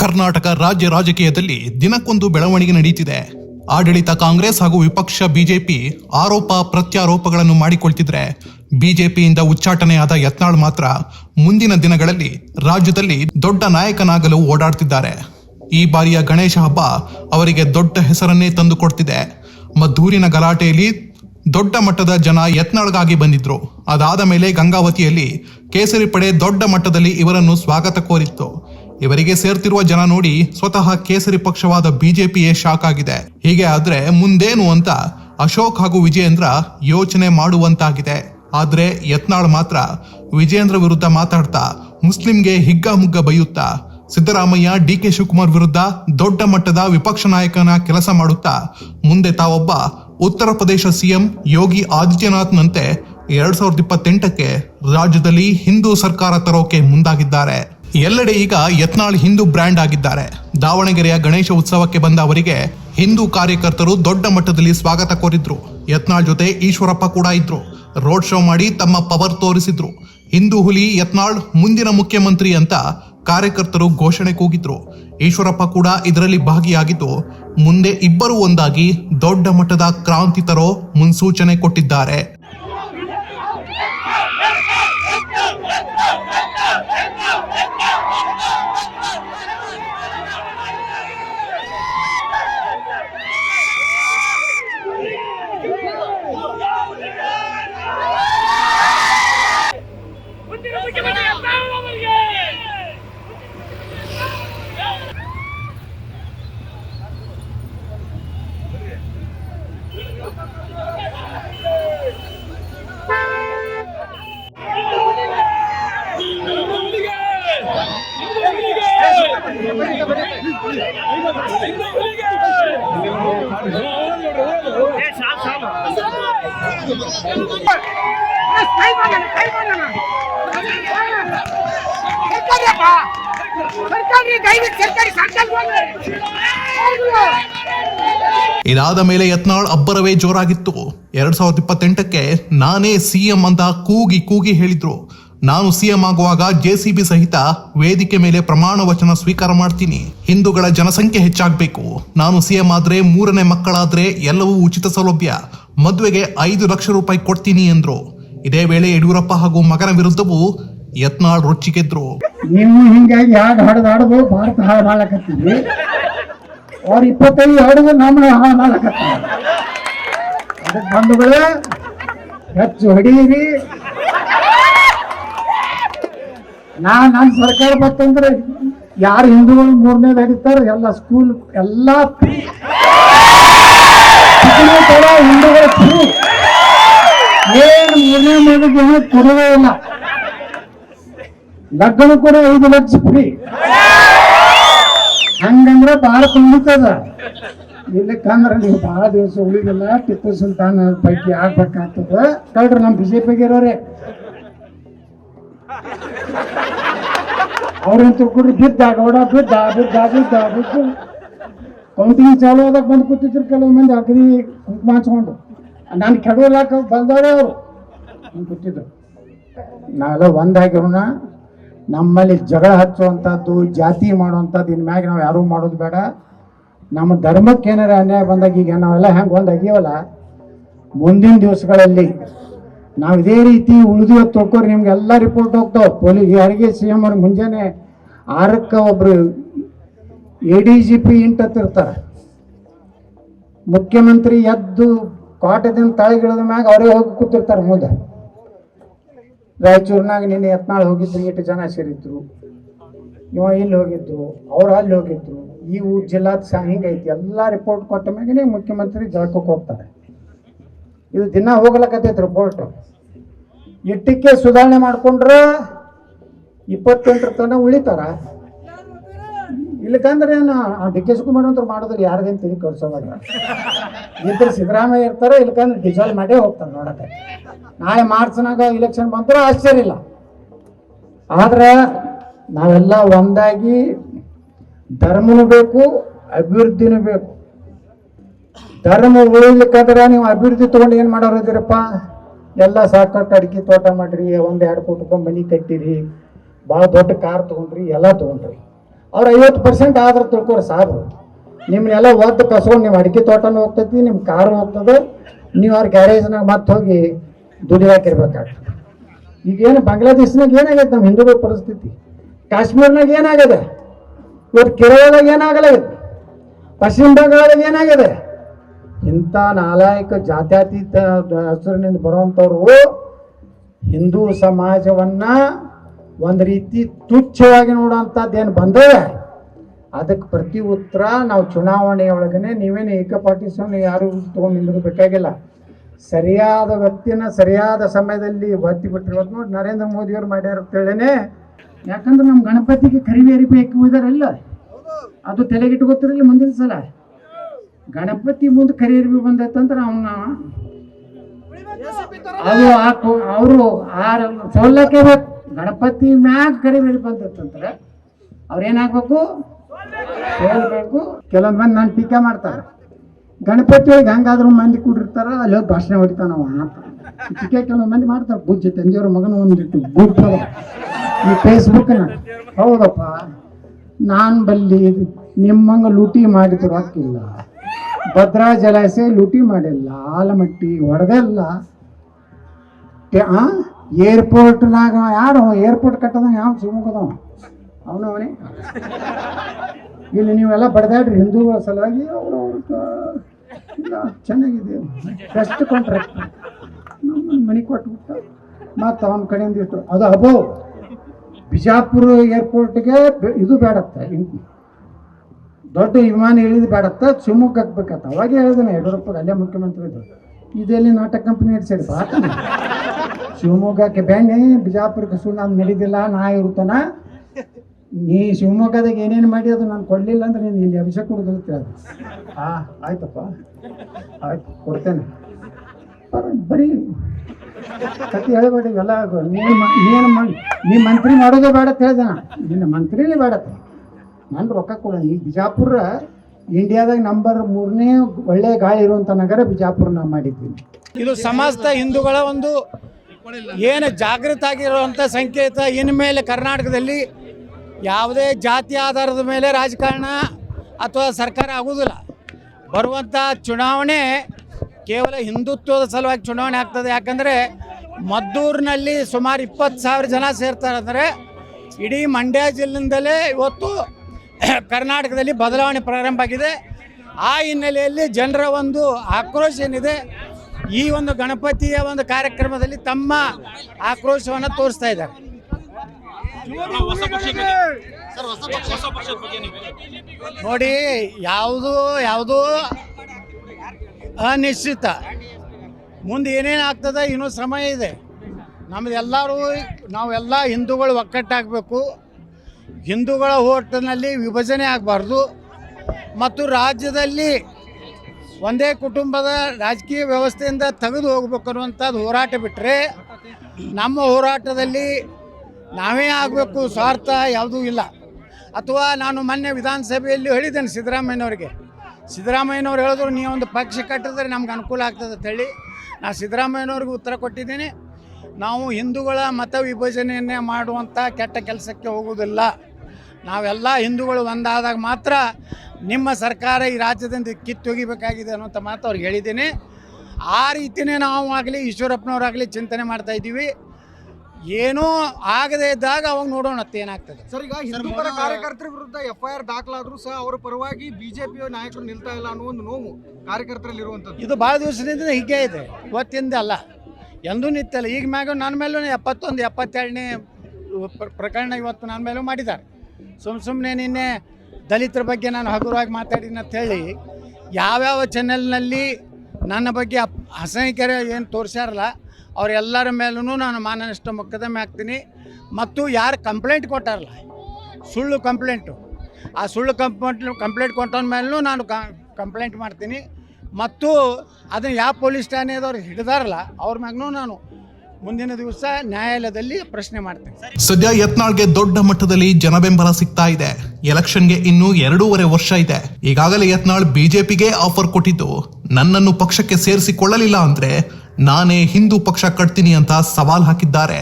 ಕರ್ನಾಟಕ ರಾಜ್ಯ ರಾಜಕೀಯದಲ್ಲಿ ದಿನಕ್ಕೊಂದು ಬೆಳವಣಿಗೆ ನಡೆಯುತ್ತಿದೆ ಆಡಳಿತ ಕಾಂಗ್ರೆಸ್ ಹಾಗೂ ವಿಪಕ್ಷ ಬಿಜೆಪಿ ಆರೋಪ ಪ್ರತ್ಯಾರೋಪಗಳನ್ನು ಮಾಡಿಕೊಳ್ತಿದ್ರೆ ಬಿಜೆಪಿಯಿಂದ ಉಚ್ಚಾಟನೆಯಾದ ಯತ್ನಾಳ್ ಮಾತ್ರ ಮುಂದಿನ ದಿನಗಳಲ್ಲಿ ರಾಜ್ಯದಲ್ಲಿ ದೊಡ್ಡ ನಾಯಕನಾಗಲು ಓಡಾಡ್ತಿದ್ದಾರೆ. ಈ ಬಾರಿಯ ಗಣೇಶ ಹಬ್ಬ ಅವರಿಗೆ ದೊಡ್ಡ ಹೆಸರನ್ನೇ ತಂದುಕೊಡ್ತಿದೆ. ಮದ್ದೂರಿನ ಗಲಾಟೆಯಲ್ಲಿ ದೊಡ್ಡ ಮಟ್ಟದ ಜನ ಯತ್ನಾಳ್ಗಾಗಿ ಬಂದಿದ್ರು. ಅದಾದ ಮೇಲೆ ಗಂಗಾವತಿಯಲ್ಲಿ ಕೇಸರಿ ಪಡೆ ದೊಡ್ಡ ಮಟ್ಟದಲ್ಲಿ ಇವರನ್ನು ಸ್ವಾಗತ ಕೋರಿತ್ತು. ಇವರಿಗೆ ಸೇರ್ತಿರುವ ಜನ ನೋಡಿ ಸ್ವತಃ ಕೇಸರಿ ಪಕ್ಷವಾದ ಬಿಜೆಪಿಯೇ ಶಾಕ್ ಆಗಿದೆ. ಹೀಗೆ ಆದ್ರೆ ಮುಂದೇನು ಅಂತ ಅಶೋಕ್ ಹಾಗೂ ವಿಜಯೇಂದ್ರ ಯೋಚನೆ ಮಾಡುವಂತಾಗಿದೆ. ಆದ್ರೆ ಯತ್ನಾಳ್ ಮಾತ್ರ ವಿಜಯೇಂದ್ರ ವಿರುದ್ಧ ಮಾತಾಡ್ತಾ ಮುಸ್ಲಿಂಗೆ ಹಿಗ್ಗಾಮುಗ್ಗ ಬೈಯುತ್ತಾ, ಸಿದ್ದರಾಮಯ್ಯ ಡಿ ಕೆ ಶಿವಕುಮಾರ್ ವಿರುದ್ಧ ದೊಡ್ಡ ಮಟ್ಟದ ವಿಪಕ್ಷ ನಾಯಕನ ಕೆಲಸ ಮಾಡುತ್ತಾ, ಮುಂದೆ ತಾವೊಬ್ಬ ಉತ್ತರ ಪ್ರದೇಶ ಸಿಎಂ ಯೋಗಿ ಆದಿತ್ಯನಾಥ್ನಂತೆ ಎರಡ್ ಸಾವಿರದ ಇಪ್ಪತ್ತೆಂಟಕ್ಕೆ ರಾಜ್ಯದಲ್ಲಿ ಹಿಂದೂ ಸರ್ಕಾರ ತರೋಕೆ ಮುಂದಾಗಿದ್ದಾರೆ. ಎಲ್ಲೆಡೆ ಈಗ ಯತ್ನಾಳ್ ಹಿಂದೂ ಬ್ರ್ಯಾಂಡ್ ಆಗಿದ್ದಾರೆ. ದಾವಣಗೆರೆಯ ಗಣೇಶ ಉತ್ಸವಕ್ಕೆ ಬಂದ ಅವರಿಗೆ ಹಿಂದೂ ಕಾರ್ಯಕರ್ತರು ದೊಡ್ಡ ಮಟ್ಟದಲ್ಲಿ ಸ್ವಾಗತ ಕೋರಿದ್ರು. ಯತ್ನಾಳ್ ಜೊತೆ ಈಶ್ವರಪ್ಪ ಕೂಡ ಇದ್ರು. ರೋಡ್ ಶೋ ಮಾಡಿ ತಮ್ಮ ಪವರ್ ತೋರಿಸಿದ್ರು. ಹಿಂದೂ ಹುಲಿ ಯತ್ನಾಳ್, ಮುಂದಿನ ಮುಖ್ಯಮಂತ್ರಿ ಅಂತ ಕಾರ್ಯಕರ್ತರು ಘೋಷಣೆ ಕೂಗಿದ್ರು. ಈಶ್ವರಪ್ಪ ಕೂಡ ಇದರಲ್ಲಿ ಭಾಗಿಯಾಗಿದ್ದು, ಮುಂದೆ ಇಬ್ಬರು ಒಂದಾಗಿ ದೊಡ್ಡ ಮಟ್ಟದ ಕ್ರಾಂತಿ ತರೋ ಮುನ್ಸೂಚನೆ ಕೊಟ್ಟಿದ್ದಾರೆ ಮುಂದಿನ ಮುಖ್ಯಮಂತ್ರಿ ಯತ್ನಾಳ್ ಅವರಿಗೆ ಕೈ ಮಾಡೋಣ ಕೈ ಮಾಡೋಣ ಸರ್ಕಾರಿಯಪ್ಪ ಸರ್ಕಾರಿ ದಯವಿಟ್ಟು ಸರ್ಕಾರಿ ಸಾಕಲ್ವಲ್ಲ ಇದಾದ ಮೇಲೆ ಯತ್ನಾಳ್ ಅಬ್ಬರವೇ ಜೋರಾಗಿತ್ತು. ಎರಡ್ ಸಾವಿರದ ಇಪ್ಪತ್ತೆಂಟಕ್ಕೆ ನಾನೇ ಸಿಎಂ ಅಂತ ಕೂಗಿ ಕೂಗಿ ಹೇಳಿದ್ರು. ನಾನು ಸಿಎಂ ಆಗುವಾಗ ಜೆಸಿಬಿ ಸಹಿತ ವೇದಿಕೆ ಮೇಲೆ ಪ್ರಮಾಣ ವಚನ ಸ್ವೀಕಾರ ಮಾಡ್ತೀನಿ. ಹಿಂದೂಗಳ ಜನಸಂಖ್ಯೆ ಹೆಚ್ಚಾಗಬೇಕು. ನಾನು ಸಿಎಂ ಆದ್ರೆ ಮೂರನೇ ಮಕ್ಕಳಾದ್ರೆ ಎಲ್ಲವೂ ಉಚಿತ ಸೌಲಭ್ಯ. ಮದುವೆಗೆ ಐದು ಲಕ್ಷ ರೂಪಾಯಿ ಕೊಡ್ತೀನಿ ಎಂದ್ರು. ಇದೇ ವೇಳೆ ಯಡಿಯೂರಪ್ಪ ಹಾಗೂ ಮಗನ ವಿರುದ್ಧವೂ ಯತ್ನಾಳ್ ರುಚಿಗೆದ್ರು ನೀವು ಹಿಂಗಾಗಿ ಹಾಡು ಹಾಡದ ಹಾಡದು ಭಾರತ ಹಾಳು ಮಾಡ್ಲಕತ್ತೀವಿ ಅವ್ರ ಇಪ್ಪತ್ತೈದು ಹಾಡೋದು ನಮ್ಮ ಹಾಳು ಅದಕ್ಕೆ ಹೆಚ್ಚು ಹೊಡೀರಿ. ನಾ ನನ್ನ ಸರ್ಕಾರ ಬತ್ತಂದ್ರೆ ಯಾರು ಹಿಂದೂಗಳು ಮೂರನೇದು ಹಡಿತಾರೆ ಎಲ್ಲ ಸ್ಕೂಲ್ ಎಲ್ಲ ಹಿಂದೂಗಳು ಏನು ಮೂರನೇ ಮದುವೆ ಕೊಡೋದೇ ಇಲ್ಲ. ಲಗ್ನ ಕೂಡ ಐದು ಲಕ್ಷ ಫ್ರೀ ಹಂಗಂದ್ರೆ ಬಹಳ ಉಳಿತದ ಇಲ್ಲಕ್ಕಂದ್ರೆ ನೀವು ಬಹಳ ದಿವಸ ಉಳಿದಿಲ್ಲ, ಟಿಪ್ಪು ಸುಲ್ತಾನ್ ಪೈಕಿ ಆಗ್ಬೇಕಾಗ್ತದ. ಕಳ್ರಿ ನಮ್ಮ ಬಿಜೆಪಿಗೆ ಇರೋರೆ. ಅವ್ರೇನ್ ತಿಳ್ಕೊಡ್ರಿ ಬಿದ್ದ ಗೌಡ ಬಿದ್ದ ಬಿದ್ದ ಬಿದ್ದ, ಬಿದ್ದು. ಕೌಂಟಿಂಗ್ ಚಾಲು ಆದಾಗ ಬಂದು ಕೂತಿದ್ರು ಕೆಲವು ಮಂದಿ, ಅಗ್ರಿ ಕುಂಕುಮ ನಾನು ಕೆಡವಲಾಕ ಬಂದವರೇ ಅವರು. ಹಿಂಗೆ ಕೂತಿದ್ರು. ನಾವೆಲ್ಲ ಒಂದಾಗಿರೋಣ. ನಮ್ಮಲ್ಲಿ ಜಗಳ ಹಚ್ಚುವಂಥದ್ದು, ಜಾತಿ ಮಾಡುವಂಥದ್ದು ಇನ್ ಮ್ಯಾಗೆ ನಾವು ಯಾರೂ ಮಾಡೋದು ಬೇಡ. ನಮ್ಮ ಧರ್ಮಕ್ಕೆ ಏನಾರ ಅನ್ಯಾಯ ಬಂದಾಗ ಈಗ ನಾವೆಲ್ಲ ಹೆಂಗೆ ಒಂದಾಗಿವಲ್ಲ ಮುಂದಿನ ದಿವಸಗಳಲ್ಲಿ ನಾವು ಇದೇ ರೀತಿ ಉಳಿದು ತಿಳ್ಕೊರಿ, ನಿಮ್ಗೆಲ್ಲ ರಿಪೋರ್ಟ್ ಹೋಗ್ತಾವ. ಪೊಲೀಸ್ ಯಾರಿಗೆ ಸಿ ಎಂ ಅವ್ರು ಮುಂಜಾನೆ ಆರಕ್ಕೆ ಒಬ್ರು ಎ ಡಿ ಜಿ ಪಿ ಇಂಟತ್ತಿರ್ತಾರೆ ಮುಖ್ಯಮಂತ್ರಿ ಎದ್ದು ಕಾಟದಿಂದ ತಳಗಿಳಿದ ಮ್ಯಾಗ ಅವರೇ ಹೋಗಿ ಕೂತಿರ್ತಾರೆ ಮುಂದೆ. ರಾಯಚೂರಿನಾಗ ನಿನ್ನೆ ಯತ್ನಾಳ್ ಹೋಗಿದ್ರು ಎಷ್ಟು ಜನ ಸೇರಿದ್ರು. ಇವ ಇಲ್ಲಿ ಹೋಗಿದ್ರು ಅವ್ರು ಅಲ್ಲಿ ಹೋಗಿದ್ರು. ಈ ಊರ್ ಜಿಲ್ಲಾದ ಸಹ ಹಿಂಗೈತಿ. ಎಲ್ಲ ರಿಪೋರ್ಟ್ ಕೊಟ್ಟ ಮ್ಯಾಗನೇ ಮುಖ್ಯಮಂತ್ರಿ ಜಳಕಕ್ಕೆ ಹೋಗ್ತಾರೆ. ಇದು ದಿನ ಹೋಗ್ಲಕತ್ತೈತಿ ರಿಪೋರ್ಟ್ ಇಟ್ಟಕ್ಕೆ ಸುಧಾರಣೆ ಮಾಡ್ಕೊಂಡ್ರೆ ಇಪ್ಪತ್ತೆಂಟರ ತನಕ ಉಳಿತಾರ. ಇಲ್ಲಕಂದ್ರೆ ಏನು ಡಿ ಕೆ ಶಿವಕುಮಾರ್ ಅಂತ ಮಾಡೋದಿಲ್ಲ ಯಾರ್ದೇನು ತಿರುಗಿ ಕಳ್ಸೋವಾಗ ಇದ್ರೆ ಸಿದ್ದರಾಮಯ್ಯ ಇರ್ತಾರೆ ಇಲ್ಲಕಂದ್ರೆ ಡಿಸಾಲ್ವ್ ಮಾಡೇ ಹೋಗ್ತಾರೆ ನೋಡಕ್ಕೆ. ನಾಳೆ ಮಾರ್ಚ್ನಾಗ ಇಲೆಕ್ಷನ್ ಬಂದ್ರೆ ಆಶ್ಚರ್ಯ ಇಲ್ಲ. ಆದ್ರೆ ನಾವೆಲ್ಲ ಒಂದಾಗಿ ಧರ್ಮನೂ ಬೇಕು, ಅಭಿವೃದ್ಧಿನೂ ಬೇಕು. ಧರ್ಮ ಉಳಿಲಿಕ್ಕಾದ್ರೆ ನೀವು ಅಭಿವೃದ್ಧಿ ತೊಗೊಂಡು ಏನು ಮಾಡೋರಿದ್ದೀರಪ್ಪ ಎಲ್ಲ ಸಾಕಷ್ಟು ಅಡಿಕೆ ತೋಟ ಮಾಡ್ರಿ ಒಂದ್ ಎರಡು ಕೋಟಿ ಮನಿ ಕಟ್ಟಿರಿ, ಭಾಳ ದೊಡ್ಡ ಕಾರ್ ತಗೊಂಡ್ರಿ, ಎಲ್ಲ ತಗೊಂಡ್ರಿ. ಅವ್ರು ಐವತ್ತು ಪರ್ಸೆಂಟ್ ಆದ್ರೆ ತಿಳ್ಕೊರಿ ಸಾಬ್ರು. ನಿಮ್ಮನ್ನೆಲ್ಲ ಒದ್ದು ಕಸ್ಕೊಂಡು ನಿಮ್ಮ ಅಡಿಕೆ ತೋಟನೂ ಹೋಗ್ತೈತಿ ನಿಮ್ಮ ಕಾರು ಹೋಗ್ತದೆ, ನೀವು ಅವ್ರ ಗ್ಯಾರೇಜ್ನಾಗ ಮತ್ತೆ ಹೋಗಿ ದುಡಿ ಹಾಕಿರ್ಬೇಕಾಗ್ತದೆ. ಈಗೇನು ಬಾಂಗ್ಲಾದೇಶನಾಗ ಏನಾಗೈತೆ ನಮ್ಮ ಹಿಂದೂಗಳ ಪರಿಸ್ಥಿತಿ? ಕಾಶ್ಮೀರ್ನಾಗ ಏನಾಗಿದೆ? ಇವತ್ತು ಕೇರಳದಾಗ ಏನಾಗಲ್ಲ ಪಶ್ಚಿಮ ಬಂಗಾಳದಾಗ ಏನಾಗಿದೆ? ಇಂಥ ನಾಲಾಯಕ ಜಾತ್ಯತೀತ ಹೆಸರಿನಿಂದ ಬರುವಂಥವ್ರು ಹಿಂದೂ ಸಮಾಜವನ್ನ ಒಂದು ರೀತಿ ತುಚ್ಛವಾಗಿ ಏನು ಬಂದವೆ ಅದಕ್ಕೆ ಪ್ರತಿ ಉತ್ತರ ನಾವು ಚುನಾವಣೆ ಒಳಗನೆ ನೀವೇನು ಏಕಪಾಟಿಸೋನು ಯಾರು ತೊಗೊಂಡು ನಿಂದಿರಬೇಕಾಗಿಲ್ಲ ಸರಿಯಾದ ವ್ಯಕ್ತಿನ ಸರಿಯಾದ ಸಮಯದಲ್ಲಿ ಒತ್ತಿ ಬಿಟ್ಟಿರೋದು ನೋಡಿ ನರೇಂದ್ರ ಮೋದಿಯವ್ರು ಮಾಡ್ಯಾರ ಅಂತೇಳೇನೆ ಯಾಕಂದ್ರೆ ನಮ್ಮ ಗಣಪತಿಗೆ ಕರಿವೇರಿ ಬೇಕು ಇದಾರಲ್ಲ. ಅದು ತಲೆಗಿಟ್ಕೋತಿರಲಿ ಮುಂದಿನ ಸಲ. ಗಣಪತಿ ಮುಂದೆ ಕರಿಯರ್ಬಿ ಬಂದೈತಂದ್ರೆ ಅವನ್ನ ಅದು ಆ ಅವರು ಆ ಸೋಲಕ್ಕೆ ಬೇಕು. ಗಣಪತಿ ಮ್ಯಾಗ ಕಡಿಮೆ ಬಂದೈತಂದ್ರೆ ಅವ್ರೇನಾಗ್ಬೇಕು ಹೇಳ್ಬೇಕು. ಕೆಲವೊಂದು ಮಂದಿ ನಾನು ಟೀಕೆ ಮಾಡ್ತಾರೆ. ಗಣಪತಿ ಒಳಗೆ ಹೆಂಗಾದ್ರೂ ಮಂದಿ ಕೂಡಿರ್ತಾರ, ಅಲ್ಲಿ ಹೋಗಿ ಭಾಷಣ ಹೊಡಿತಾನ ಅವ ಅಂತ ಟೀಕೆ ಕೆಲವೊಂದು ಮಂದಿ ಮಾಡ್ತಾರೆ. ಬುಜ್ಜಿ ತಂದೆಯವ್ರ ಮಗನ ಒಂದಿಟ್ಟು ಗುಂಪು. ಈ ಫೇಸ್ಬುಕ್ನ ಹೌದಪ್ಪ. ನಾನು ಬಲ್ಲಿ ನಿಮ್ಮಂಗ ಲೂಟಿ ಮಾಡಿದ್ರು ಹಾಕಿಲ್ಲ ಭದ್ರಾ ಜಲಾಶಯ ಲೂಟಿ ಮಾಡಿಲ್ಲ. ಆಲಮಟ್ಟಿ ಹೊಡೆದಿಲ್ಲ ಏರ್ಪೋರ್ಟ್ನಾಗ ಯಾರು ಏರ್ಪೋರ್ಟ್ ಕಟ್ಟದ ಯಾವ ಶಿವಮೊಗ್ಗದ ಅವನು ಅವನೇ. ಇಲ್ಲಿ ನೀವೆಲ್ಲ ಬಡ್ದಾಡ್ರಿ ಹಿಂದೂಗಳ ಸಲುವಾಗಿ ಅವರು ಚೆನ್ನಾಗಿದೆ. ಬೆಸ್ಟ್ ಕಾಂಟ್ರಾಕ್ಟ್ ಮನೆ ಕೊಟ್ಬಿಟ್ಟು ಮತ್ತು ಅವನ ಕಡೆಯಿಂದ ಇಟ್ಟು, ಅದು ಅಬೋ, ಬಿಜಾಪುರ ಏರ್ಪೋರ್ಟ್ಗೆ ಇದು ಬೇಡತ್ತೆ ದೊಡ್ಡ ವಿಮಾನ ಇಳಿದು ಬೇಡತ್ತ ಶಿವಮೊಗ್ಗ ಬೇಕತ್ತ. ಅವಾಗೇ ಹೇಳಿದಾನೆ, ಯಡಿಯೂರಪ್ಪ, ಅಲ್ಲೇ ಮುಖ್ಯಮಂತ್ರಿ ಇದು ಇದೆಲ್ಲಿ ನಾಟಕ ಕಂಪ್ನಿ ನಡೆಸಿರಿ ಶಿವಮೊಗ್ಗಕ್ಕೆ ಬ್ಯಾನೆ ಬಿಜಾಪುರಕ್ಕೆ ನಾನು ನಡೀದಿಲ್ಲ ನಾ ಇರ್ತಾನ ನೀ ಶಿವಮೊಗ್ಗದಾಗ ಏನೇನು ಮಾಡಿ ಅದು ನಾನು ಕೊಡಲಿಲ್ಲ ಅಂದ್ರೆ ನೀನು ಇಲ್ಲಿ ಅಭಿಷೇಕ ಕೊಡೋದಿರುತ್ತೆ ಅದು. ಹಾ ಆಯ್ತಪ್ಪ. ಆಯ್ತು, ಕೊಡ್ತೇನೆ. ಬರ- ಕತಿ ಹೇಳಬೇಡಿ ಇವೆಲ್ಲ ನೀನು ನೀನು ನೀ ಮಂತ್ರಿ ಮಾಡೋದೇ ಬೇಡ ಅಂತ ನಾ. ನಿನ್ನ ಮಂತ್ರಿನೇ ಬೇಡತ್ತ ನಾನು ರೊಕ್ಕ ಕೊಡ ಈ ಬಿಜಾಪುರ ಇಂಡಿಯಾದಾಗ ನಂಬರ್ ಮೂರನೇ ಒಳ್ಳೆ ಗಾಳಿ ಇರುವಂಥ ನಗರ ಬಿಜಾಪುರ ನಾವು ಮಾಡಿದ್ದೀನಿ. ಇದು ಸಮಸ್ತ ಹಿಂದೂಗಳ ಒಂದು ಏನು ಜಾಗೃತ ಆಗಿರುವಂಥ ಸಂಕೇತ, ಇನ್ಮೇಲೆ ಕರ್ನಾಟಕದಲ್ಲಿ ಯಾವುದೇ ಜಾತಿ ಆಧಾರದ ಮೇಲೆ ರಾಜಕಾರಣ ಅಥವಾ ಸರ್ಕಾರ ಆಗುವುದಿಲ್ಲ. ಬರುವಂಥ ಚುನಾವಣೆ ಕೇವಲ ಹಿಂದುತ್ವದ ಸಲುವಾಗಿ ಚುನಾವಣೆ ಆಗ್ತದೆ. ಯಾಕಂದರೆ ಮದ್ದೂರಿನಲ್ಲಿ ಸುಮಾರು ಇಪ್ಪತ್ತು ಸಾವಿರ ಜನ ಸೇರ್ತಾರೆ. ಅಂದರೆ ಇಡೀ ಮಂಡ್ಯ ಜಿಲ್ಲೆಯಿಂದಲೇ ಇವತ್ತು ಕರ್ನಾಟಕದಲ್ಲಿ ಬದಲಾವಣೆ ಪ್ರಾರಂಭ ಆಗಿದೆ. ಆ ಹಿನ್ನೆಲೆಯಲ್ಲಿ ಜನರ ಒಂದು ಆಕ್ರೋಶ ಏನಿದೆ ಈ ಒಂದು ಗಣಪತಿಯ ಒಂದು ಕಾರ್ಯಕ್ರಮದಲ್ಲಿ ತಮ್ಮ ಆಕ್ರೋಶವನ್ನು ತೋರಿಸ್ತಾ ಇದ್ದಾರೆ. ನೋಡಿ ಯಾವುದು ಯಾವುದು ಅನಿಶ್ಚಿತ. ಮುಂದೆ ಏನೇನು ಆಗ್ತದೆ ಇನ್ನೂ ಸಮಯ ಇದೆ. ನಮ್ದು ಎಲ್ಲರೂ ನಾವೆಲ್ಲ ಹಿಂದೂಗಳು ಒಕ್ಕಟ್ಟಾಗಬೇಕು. ಹಿಂದೂಗಳ ಹೋಟ್ನಲ್ಲಿ ವಿಭಜನೆ ಆಗಬಾರ್ದು. ಮತ್ತು ರಾಜ್ಯದಲ್ಲಿ ಒಂದೇ ಕುಟುಂಬದ ರಾಜಕೀಯ ವ್ಯವಸ್ಥೆಯಿಂದ ತೆಗೆದು ಹೋಗ್ಬೇಕು ಅನ್ನುವಂಥದ್ದು ಹೋರಾಟ ಬಿಟ್ಟರೆ ನಮ್ಮ ಹೋರಾಟದಲ್ಲಿ ನಾವೇ ಆಗಬೇಕು, ಸ್ವಾರ್ಥ ಯಾವುದೂ ಇಲ್ಲ. ಅಥವಾ ನಾನು ಮೊನ್ನೆ ವಿಧಾನಸಭೆಯಲ್ಲಿ ಹೇಳಿದ್ದೇನೆ ಸಿದ್ದರಾಮಯ್ಯನವರಿಗೆ. ಸಿದ್ದರಾಮಯ್ಯನವ್ರು ಹೇಳಿದ್ರು ನೀವು ಒಂದು ಪಕ್ಷ ಕಟ್ಟಿದ್ರೆ ನಮ್ಗೆ ಅನುಕೂಲ ಆಗ್ತದೆ ಅಂತೇಳಿ ನಾನು ಸಿದ್ದರಾಮಯ್ಯನವ್ರಿಗೆ ಉತ್ತರ ಕೊಟ್ಟಿದ್ದೀನಿ. ನಾವು ಹಿಂದೂಗಳ ಮತ ವಿಭಜನೆಯನ್ನೇ ಮಾಡುವಂಥ ಕೆಟ್ಟ ಕೆಲಸಕ್ಕೆ ಹೋಗುವುದಿಲ್ಲ. ನಾವೆಲ್ಲ ಹಿಂದೂಗಳು ಒಂದಾದಾಗ ಮಾತ್ರ ನಿಮ್ಮ ಸರ್ಕಾರ ಈ ರಾಜ್ಯದಿಂದ ಕಿತ್ತೊಗಿಬೇಕಾಗಿದೆ ಅನ್ನೋಂಥ ಮಾತು ಅವ್ರಿಗೆ ಹೇಳಿದ್ದೀನಿ. ಆ ರೀತಿಯೇ ನಾವು ಆಗಲಿ ಈಶ್ವರಪ್ಪನವರಾಗಲಿ ಚಿಂತನೆ ಮಾಡ್ತಾ ಇದ್ದೀವಿ. ಏನೂ ಆಗದೇ ಇದ್ದಾಗ ಅವಾಗ ನೋಡೋಣ ಏನಾಗ್ತದೆ. ಸರ್ ಈಗ ಹಿಂದೂಪರ ಕಾರ್ಯಕರ್ತರ ವಿರುದ್ಧ ಎಫ್ ಐ ಆರ್ ದಾಖಲಾದ್ರೂ ಸಹ ಅವರ ಪರವಾಗಿ ಬಿಜೆಪಿ ನಾಯಕರು ನಿಲ್ತಾ ಇಲ್ಲ ಅನ್ನೋ ಒಂದು ನೋವು ಕಾರ್ಯಕರ್ತರಲ್ಲಿ ಇರುವಂತದ್ದು ಇದು ಭಾಳ ದಿವಸದಿಂದ ಹೀಗೆ ಇದೆ. ಇವತ್ತಿಂದ ಅಲ್ಲ. ಎಂದೂ ನಿತ್ತಲ್ಲ ಈಗ ಮ್ಯಾಗ ನನ್ನ ಮೇಲೂ ಎಪ್ಪತ್ತೊಂದು ಎಪ್ಪತ್ತೆರಡನೇ ಪ್ರ- ಪ್ರಕರಣ ಇವತ್ತು ನನ್ನ ಮೇಲೂ ಮಾಡಿದ್ದಾರೆ. ಸುಮ್ಮ ಸುಮ್ಮನೆ ನಿನ್ನೆ ದಲಿತರ ಬಗ್ಗೆ ನಾನು ಹಗುರವಾಗಿ ಮಾತಾಡಿನ ಅಂತ ಹೇಳಿ, ಯಾವ್ಯಾವ ಚಾನೆಲ್ನಲ್ಲಿ ನನ್ನ ಬಗ್ಗೆ ಅಪ್ ಅಸಹ್ಯಕರ ಏನು ತೋರಿಸ್ಯಾರಲ್ಲ ಅವರೆಲ್ಲರ ಮೇಲೂ ನಾನು ಮಾನನಷ್ಟ ಮೊಕದ್ದಮೆ ಹಾಕ್ತೀನಿ. ಮತ್ತು ಯಾರು ಕಂಪ್ಲೇಂಟ್ ಕೊಟ್ಟಾರಲ್ಲ, ಸುಳ್ಳು ಕಂಪ್ಲೇಂಟು ಆ ಸುಳ್ಳು ಕಂಪ್ಲೇಂಟ್ ಕಂಪ್ಲೇಂಟ್ ಕೊಟ್ಟವನ ಮೇಲೂ ನಾನು ಕಂಪ್ಲೇಂಟ್ ಮಾಡ್ತೀನಿ. ಮತ್ತು ಅದನ್ನು ಯಾವ ಪೊಲೀಸ್ ಠಾಣೆದವ್ರು ಹಿಡಿದಾರಲ್ಲ, ಅವ್ರ ಮ್ಯಾಗೂ ನಾನು ಮುಂದಿನ ದಿವಸ ನ್ಯಾಯಾಲಯದಲ್ಲಿ ಪ್ರಶ್ನೆ ಮಾಡ್ತೇನೆ. ಸದ್ಯ ಯತ್ನಾಳ್ಗೆ ದೊಡ್ಡ ಮಟ್ಟದಲ್ಲಿ ಜನಬೆಂಬಲ ಸಿಗ್ತಾ ಇದೆ. ಎಲೆಕ್ಷನ್ಗೆ ಇನ್ನು ಎರಡೂವರೆ ವರ್ಷ ಇದೆ. ಈಗಾಗಲೇ ಯತ್ನಾಳ್ ಬಿಜೆಪಿಗೆ ಆಫರ್ ಕೊಟ್ಟಿದ್ದು, ನನ್ನನ್ನು ಪಕ್ಷಕ್ಕೆ ಸೇರಿಸಿಕೊಳ್ಳಲಿಲ್ಲ ಅಂದ್ರೆ ನಾನೇ ಹಿಂದೂ ಪಕ್ಷ ಕಟ್ತೀನಿ ಅಂತ ಸವಾಲ್ ಹಾಕಿದ್ದಾರೆ.